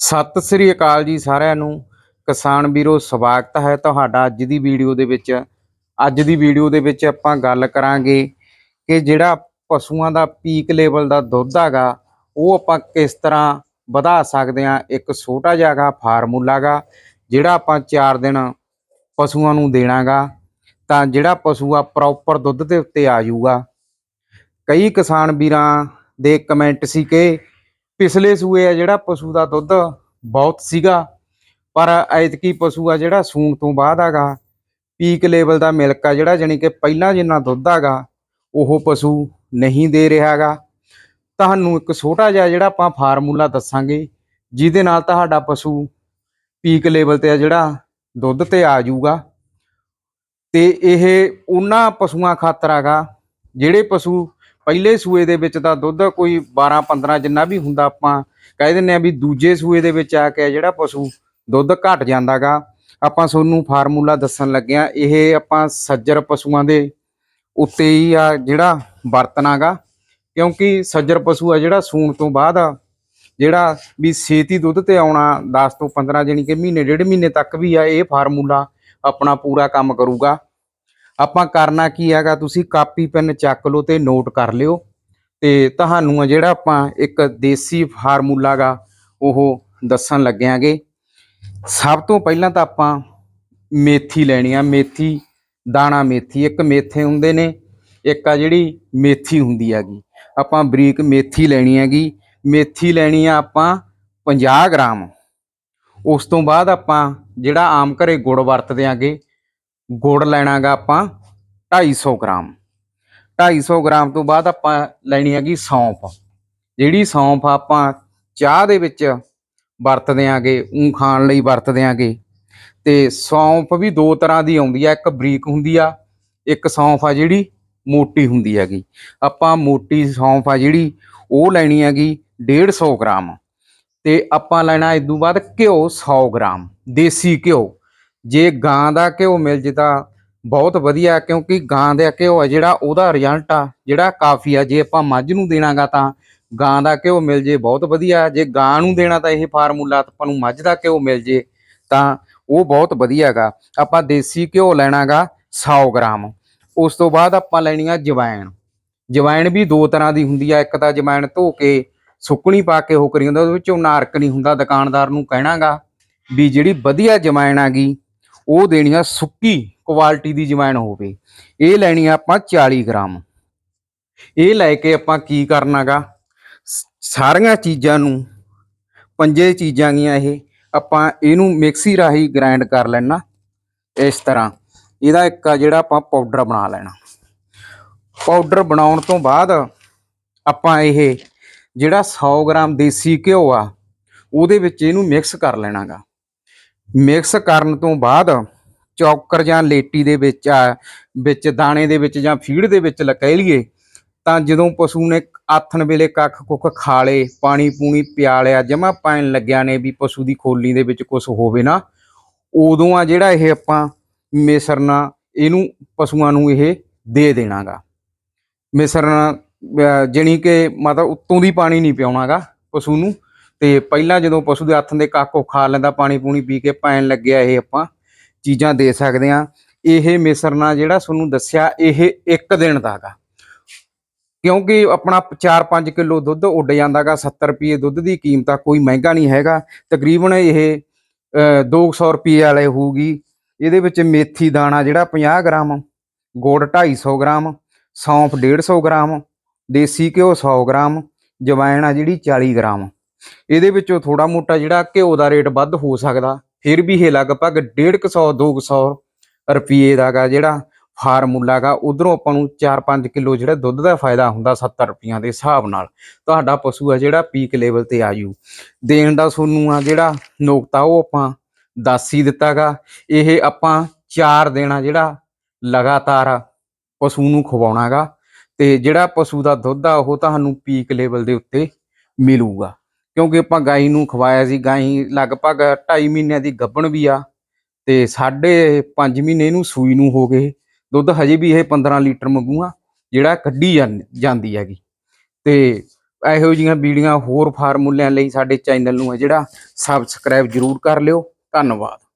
ਸਤਿ ਸ੍ਰੀ ਅਕਾਲ ਜੀ ਸਾਰਿਆਂ ਨੂੰ। ਕਿਸਾਨ ਵੀਰੋ, ਸਵਾਗਤ ਹੈ ਤੁਹਾਡਾ ਅੱਜ ਦੀ ਵੀਡੀਓ ਦੇ ਵਿੱਚ। ਅੱਜ ਦੀ ਵੀਡੀਓ ਦੇ ਵਿੱਚ ਆਪਾਂ ਗੱਲ ਕਰਾਂਗੇ ਕਿ ਜਿਹੜਾ ਪਸ਼ੂਆਂ ਦਾ ਪੀਕ ਲੈਵਲ ਦਾ ਦੁੱਧ ਹੈਗਾ, ਉਹ ਆਪਾਂ ਕਿਸ ਤਰ੍ਹਾਂ ਵਧਾ ਸਕਦੇ ਹਾਂ। ਇੱਕ ਛੋਟਾ ਜਿਹਾ ਗਾ ਫਾਰਮੂਲਾ ਗਾ ਜਿਹੜਾ ਆਪਾਂ 4 ਦਿਨ ਪਸ਼ੂਆਂ ਨੂੰ ਦੇਣਾਗਾ ਤਾਂ ਜਿਹੜਾ ਪਸ਼ੂ ਆ ਪ੍ਰੋਪਰ ਦੁੱਧ ਦੇ ਉੱਤੇ ਆ ਜਾਊਗਾ। ਕਈ ਕਿਸਾਨ ਵੀਰਾਂ ਦੇ ਕਮੈਂਟ ਸੀ ਕਿ ਪਿਛਲੇ ਸੂਏ ਆ ਜਿਹੜਾ ਪਸ਼ੂ ਦਾ ਦੁੱਧ ਬਹੁਤ ਸੀਗਾ, ਪਰ ਐਤਕੀ ਪਸ਼ੂ ਆ ਜਿਹੜਾ ਸੂਣ ਤੋਂ ਬਾਅਦ ਹੈਗਾ ਪੀਕ ਲੈਵਲ ਦਾ ਮਿਲਕ ਆ ਜਿਹੜਾ ਜਾਣੀ ਕਿ ਪਹਿਲਾਂ ਜਿੰਨਾ ਦੁੱਧ ਹੈਗਾ ਉਹ ਪਸ਼ੂ ਨਹੀਂ ਦੇ ਰਿਹਾਗਾ ਤੁਹਾਨੂੰ ਇੱਕ ਛੋਟਾ ਜਿਹਾ ਜਿਹੜਾ ਆਪਾਂ ਫਾਰਮੂਲਾ ਦੱਸਾਂਗੇ, ਜਿਹਦੇ ਨਾਲ ਤੁਹਾਡਾ ਪਸ਼ੂ ਪੀਕ ਲੈਵਲ ਤੇ ਆ ਜਿਹੜਾ ਦੁੱਧ ਤੇ ਆ ਜਾਊਗਾ। ਤੇ ਇਹ ਉਹਨਾਂ ਪਸ਼ੂਆਂ ਖਾਤਰ ਹੈਗਾ ਜਿਹੜੇ ਪਸ਼ੂ ਪਹਿਲੇ ਸੂਏ ਦੇ ਵਿੱਚ ਤਾਂ ਦੁੱਧ ਕੋਈ 12 15 ਜਿੰਨਾ ਵੀ ਹੁੰਦਾ ਆਪਾਂ ਕਹਿ ਦਿੰਨੇ ਆ ਵੀ ਦੂਜੇ ਸੂਏ ਦੇ ਵਿੱਚ ਆ ਕੇ ਜਿਹੜਾ ਪਸ਼ੂ ਦੁੱਧ ਘਟ ਜਾਂਦਾਗਾ। ਆਪਾਂ ਤੁਹਾਨੂੰ ਫਾਰਮੂਲਾ ਦੱਸਣ ਲੱਗਿਆ ਇਹ ਆਪਾਂ ਸੱਜਰ ਪਸ਼ੂਆਂ ਦੇ ਉੱਤੇ ਹੀ ਆ ਜਿਹੜਾ ਵਰਤਨਾਗਾ ਕਿਉਂਕਿ ਸੱਜਰ ਪਸ਼ੂ ਆ ਜਿਹੜਾ ਸੂਣ ਤੋਂ ਬਾਅਦ ਆ, ਜਿਹੜਾ ਵੀ ਛੇਤੀ ਦੁੱਧ ਤੇ ਆਉਣਾ 10 ਤੋਂ 15 ਜਾਣੀ ਕਿ ਮਹੀਨੇ ਡੇਢ ਮਹੀਨੇ ਤੱਕ ਵੀ ਆ ਇਹ ਫਾਰਮੂਲਾ ਆਪਣਾ ਪੂਰਾ ਕੰਮ ਕਰੂਗਾ। ਆਪਾਂ ਕਰਨਾ ਕੀ ਹੈਗਾ, ਤੁਸੀਂ ਕਾਪੀ, ਪੈਨ ਚੱਕ ਲਓ ਤੇ ਨੋਟ ਕਰ ਲਿਓ। ਤੇ ਤੁਹਾਨੂੰ ਜਿਹੜਾ ਆਪਾਂ ਇੱਕ ਦੇਸੀ ਫਾਰਮੂਲਾ ਗਾ, ਉਹ ਦੱਸਣ ਲੱਗਿਆਂਗੇ ਸਭ ਤੋਂ ਪਹਿਲਾਂ ਤਾਂ ਆਪਾਂ ਮੇਥੀ ਲੈਣੀ ਆ, ਮੇਥੀ, ਦਾਣਾ ਮੇਥੀ, ਇੱਕ ਮੇਥੇ ਹੁੰਦੇ ਨੇ, ਇੱਕ ਆ ਜਿਹੜੀ ਮੇਥੀ ਹੁੰਦੀ ਹੈਗੀ। ਆਪਾਂ ਬਰੀਕ ਮੇਥੀ ਲੈਣੀ ਹੈਗੀ, ਮੇਥੀ ਲੈਣੀ ਆ ਆਪਾਂ 50 ਗ੍ਰਾਮ। ਉਸ ਤੋਂ ਬਾਅਦ ਆਪਾਂ ਜਿਹੜਾ ਆਮ ਘਰੇ ਗੁੜ ਵਰਤਦੇ ਆਂਗੇ ਗੁੜ ਲੈਣਾਗਾ ਆਪਾਂ 250 ਗ੍ਰਾਮ। 250 ਗ੍ਰਾਮ ਤੋਂ ਬਾਅਦ ਆਪਾਂ ਲੈਣੀ ਹੈਗੀ ਸੌਂਫ। ਜਿਹੜੀ ਸੌਂਫ ਆਪਾਂ ਚਾਹ ਦੇ ਵਿੱਚ ਵਰਤਦੇ ਆਂਗੇ ਉਹ ਖਾਣ ਲਈ ਵਰਤਦੇ ਆਂਗੇ, ਤੇ ਸੌਂਫ ਵੀ ਦੋ ਤਰ੍ਹਾਂ ਦੀ ਆਉਂਦੀ ਆ, ਇੱਕ ਬਰੀਕ ਹੁੰਦੀ ਆ, ਇੱਕ ਸੌਂਫ ਆ ਜਿਹੜੀ ਮੋਟੀ ਹੁੰਦੀ ਹੈਗੀ। ਆਪਾਂ ਮੋਟੀ ਸੌਂਫ ਆ ਜਿਹੜੀ ਉਹ ਲੈਣੀ ਹੈਗੀ 150 ਗ੍ਰਾਮ। ਤੇ ਆਪਾਂ ਲੈਣਾ ਇਸ ਤੋਂ ਬਾਅਦ ਘਿਓ 100 ਗ੍ਰਾਮ, ਦੇਸੀ ਘਿਓ। ਜੇ ਗਾਂ ਦਾ ਘਿਓ ਮਿਲ ਜੇ ਤਾਂ ਬਹੁਤ ਵਧੀਆ, ਕਿਉਂਕਿ ਗਾਂ ਦਾ ਘਿਓ ਆ ਜਿਹੜਾ ਉਹਦਾ ਰਿਜ਼ਲਟ ਆ, ਜਿਹੜਾ ਕਾਫੀ ਆ। ਜੇ ਆਪਾਂ ਮੱਝ ਨੂੰ ਦੇਣਾਗਾ ਤਾਂ ਗਾਂ ਦਾ ਘਿਓ ਮਿਲ ਜੇ, ਬਹੁਤ ਵਧੀਆ। ਜੇ ਗਾਂ ਨੂੰ ਦੇਣਾ ਤਾਂ ਇਹ ਫਾਰਮੂਲਾ ਆਪਾਂ ਨੂੰ ਮੱਝ ਦਾ ਘਿਓ ਮਿਲ ਜੇ, ਤਾਂ ਉਹ ਬਹੁਤ ਵਧੀਆ ਹੈਗਾ ਆਪਾਂ ਦੇਸੀ ਘਿਓ ਲੈਣਾਗਾ 100 ਗ੍ਰਾਮ। ਉਸ ਤੋਂ ਬਾਅਦ ਆਪਾਂ ਲੈਣੀ ਆ ਜਵੈਣ। ਜਵੈਣ ਵੀ ਦੋ ਤਰ੍ਹਾਂ ਦੀ ਹੁੰਦੀ ਆ। ਇੱਕ ਤਾਂ ਜਵੈਣ ਧੋ ਕੇ ਸੁੱਕਣੀ ਪਾ ਕੇ ਹੋ ਕਰੀ ਹੁੰਦਾ ਉਹਦੇ ਵਿੱਚੋਂ ਨਾਰਕ ਨਹੀਂ ਹੁੰਦਾ, ਦੁਕਾਨਦਾਰ ਨੂੰ ਕਹਿਣਾਗਾ ਵੀ ਜਿਹੜੀ ਵਧੀਆ ਜਵੈਣ ਆਗੀ ਉਹ ਦੇਣੀ ਆ ਸੁੱਕੀ ਕੁਆਲਿਟੀ ਦੀ ਜਵੈਣ ਹੋਵੇ। ਇਹ ਲੈਣੀ ਆ ਆਪਾਂ 40 ਗ੍ਰਾਮ। ਇਹ ਲੈ ਕੇ ਆਪਾਂ ਕੀ ਕਰਨਾਗਾ? ਸ- ਸਾਰੀਆਂ ਚੀਜ਼ਾਂ ਨੂੰ, ਪੰਜੇ ਚੀਜ਼ਾਂ ਗੀਆਂ ਇਹ, ਆਪਾਂ ਇਹਨੂੰ ਮਿਕਸੀ ਰਾਹੀਂ ਗ੍ਰਾਈਂਡ ਕਰ ਲੈਣਾ। ਇਸ ਤਰ੍ਹਾਂ। ਇਹਦਾ ਇੱਕ ਆ ਜਿਹੜਾ ਆਪਾਂ ਪਾਊਡਰ ਬਣਾ ਲੈਣਾ। ਪਾਊਡਰ ਬਣਾਉਣ ਤੋਂ ਬਾਅਦ ਆਪਾਂ ਇਹ ਜਿਹੜਾ 100 ਗ੍ਰਾਮ ਦੇਸੀ ਘਿਓ ਆ, ਉਹਦੇ ਵਿੱਚ ਇਹਨੂੰ ਮਿਕਸ ਕਰ ਲੈਣਾਗਾ। ਮਿਕਸ ਕਰਨ ਤੋਂ ਬਾਅਦ ਚੌਕਰ ਜਾਂ ਲੇਟੀ ਦੇ ਵਿੱਚ, ਆ, ਵਿੱਚ ਦਾਣੇ ਦੇ ਵਿੱਚ ਜਾਂ ਫੀਡ ਦੇ ਵਿੱਚ ਲਕੈ ਲਈਏ, ਤਾਂ ਜਦੋਂ ਪਸ਼ੂ ਨੇ ਆਥਣ ਵੇਲੇ ਕੱਖ ਕੁੱਖ ਖਾ ਲੇ, ਪਾਣੀ ਪੂਣੀ ਪਿਆ ਲਿਆ, ਜਮਾ ਪੈਣ ਲੱਗਿਆ ਨੇ ਵੀ ਪਸ਼ੂ ਦੀ ਖੋਲੀ ਦੇ ਵਿੱਚ ਕੁਝ ਹੋਵੇ ਨਾ, ਉਦੋਂ ਆ ਜਿਹੜਾ ਇਹ ਆਪਾਂ ਮਿਸਰਨਾ, ਇਹਨੂੰ ਪਸ਼ੂਆਂ ਨੂੰ ਇਹ ਦੇ ਦੇਣਾਗਾ। ਮਿਸਰਨਾ ਅਹ ਜਾਣੀ ਕਿ ਮਤਲਬ ਉੱਤੋਂ ਦੀ ਪਾਣੀ ਨਹੀਂ ਪਿਆਉਣਾਗਾ ਪਸ਼ੂ ਨੂੰ ਤੇ ਪਹਿਲਾਂ ਜਦੋਂ ਪਸ਼ੂ ਦੇ ਹੱਥ ਦੇ ਕਾਕੋ ਖਾ ਲੈਂਦਾ ਪਾਣੀ ਪੂਣੀ ਪੀ ਕੇ ਪੈਣ ਲੱਗਿਆ ਇਹ ਆਪਾਂ ਚੀਜ਼ਾਂ ਦੇ ਸਕਦੇ ਆ ਇਹ ਮਿਸਰਨਾ ਜਿਹੜਾ ਤੁਹਾਨੂੰ ਦੱਸਿਆ ਇਹ ਇੱਕ ਦਿਨ ਦਾ ਗਾ। ਕਿਉਂਕਿ ਆਪਣਾ 4-5 ਕਿਲੋ ਦੁੱਧ ਉੱਡ ਜਾਂਦਾਗਾ 70 ਰੁਪਏ ਦੁੱਧ ਦੀ ਕੀਮਤ ਆ ਕੋਈ ਮਹਿੰਗਾ ਨਹੀਂ ਹੈਗਾ। ਤਕਰੀਬਨ ਇਹ ਅਹ, 200 ਰੁਪਏ ਵਾਲੇ ਹੋਊਗੀ। ਇਹਦੇ ਵਿੱਚ ਮੇਥੀ ਦਾਣਾ ਜਿਹੜਾ 50 ਗ੍ਰਾਮ ਗੁੜ 250 ਗ੍ਰਾਮ ਸੌਂਫ 150 ਗ੍ਰਾਮ ਦੇਸੀ ਘਿਓ 100 ਗ੍ਰਾਮ ਜਵੈਣ ਆ ਜਿਹੜੀ 40 ਗ੍ਰਾਮ। ਇਹਦੇ ਵਿੱਚੋਂ ਥੋੜਾ ਮੋਟਾ ਜਿਹੜਾ ਘਿਓ ਦਾ ਰੇਟ ਵੱਧ ਹੋ ਸਕਦਾ, ਫਿਰ ਵੀ ਇਹ ਲਗਭਗ 150 200 ਰੁਪਏ ਦਾਗਾ ਜਿਹੜਾ ਫਾਰਮੂਲਾ ਗਾ ਉਧਰੋਂ ਆਪਾਂ ਨੂੰ 4-5 ਕਿਲੋ ਜਿਹੜਾ ਦੁੱਧ ਦਾ ਫਾਇਦਾ ਹੁੰਦਾ 70 ਰੁਪਈਆਂ ਦੇ ਹਿਸਾਬ ਨਾਲ। ਤੁਹਾਡਾ ਪਸ਼ੂ ਆ ਜਿਹੜਾ ਪੀਕ ਲੈਵਲ ਤੇ ਆ ਜੂ। ਦੇਣ ਦਾ ਤੁਹਾਨੂੰ ਆ ਜਿਹੜਾ ਨੁਕਤਾ ਉਹ ਆਪਾਂ ਦੱਸ ਹੀ ਦਿੱਤਾਗਾ। ਇਹ ਆਪਾਂ 4 ਦੇਣਾ ਜਿਹੜਾ ਲਗਾਤਾਰ ਪਸ਼ੂ ਨੂੰ ਖਵਾਉਣਾਗਾ ਤੇ ਜਿਹੜਾ ਪਸ਼ੂ ਦਾ ਦੁੱਧ ਆ ਉਹ ਤੁਹਾਨੂੰ ਪੀਕ ਲੈਵਲ ਦੇ ਉੱਤੇ ਮਿਲੂਗਾ। ਕਿਉਂਕਿ ਆਪਾਂ ਗਾਈ ਨੂੰ ਖਵਾਇਆ ਸੀ, ਗਾਈ ਲਗਭਗ 2.5 ਮਹੀਨਿਆਂ ਦੀ ਗੱਭਣ ਵੀ ਆ ਤੇ ਸਾਢੇ 5 ਮਹੀਨੇ ਇਹਨੂੰ ਸੂਈ ਨੂੰ ਹੋ ਗਏ। ਦੁੱਧ ਹਜੇ ਵੀ ਇਹ 15 ਲੀਟਰ ਮੰਗੂਆ ਜਿਹੜਾ ਕੱਢੀ ਜਾਂ- ਜਾਂਦੀ ਹੈਗੀ। ਤੇ ਇਹੋ ਜਿਹੀਆਂ ਵੀਡੀਓ ਹੋਰ ਫਾਰਮੂਲਿਆਂ ਲਈ ਸਾਡੇ ਚੈਨਲ ਨੂੰ ਹੈ ਜਿਹੜਾ ਸਬਸਕ੍ਰਾਈਬ ਜਰੂਰ ਕਰ ਲਿਓ। ਧੰਨਵਾਦ।